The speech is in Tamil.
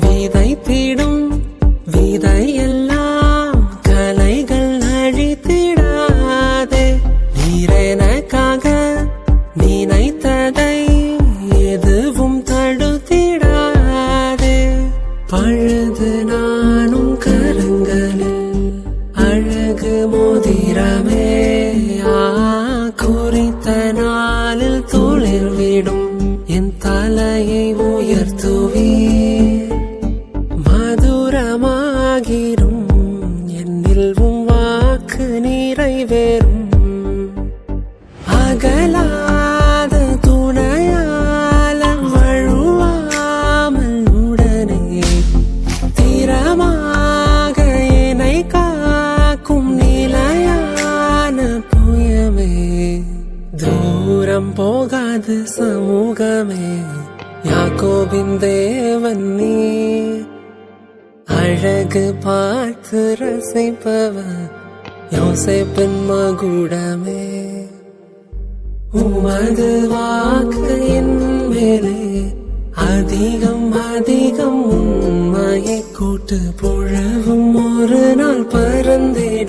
விதைத்திடும் விதையெல்லாம் கலைகள் அழித்திடாதே. நீரெனக்காக நினைத்ததை எதுவும் தடுத்திடாதே. பழுது நானும் கரங்களில் அழகு மோதிரமே. குறித்த நாளில் துளிர் விடும் என் தலையை உயர்த்துவீர். மதுரமாகிரும் என்னில் உம் வாக்கு நிறைவேறும். அகலாத துணையால வழுவாமல் உடனே திறமாக என்னை காக்கும் நிலையான புயமே. தூரம் போகாது சமூகமே. யாக்கோபின் தேவன் நீ. அழகு பார்த்து ரசிப்பவ யோசேப்பின் மகுடமே. உமது வாக்கு என் மேலே அதிகம் அதிகம் உண்மையை கூட்டு புழவும் ஒரு நாள் பறந்திடும்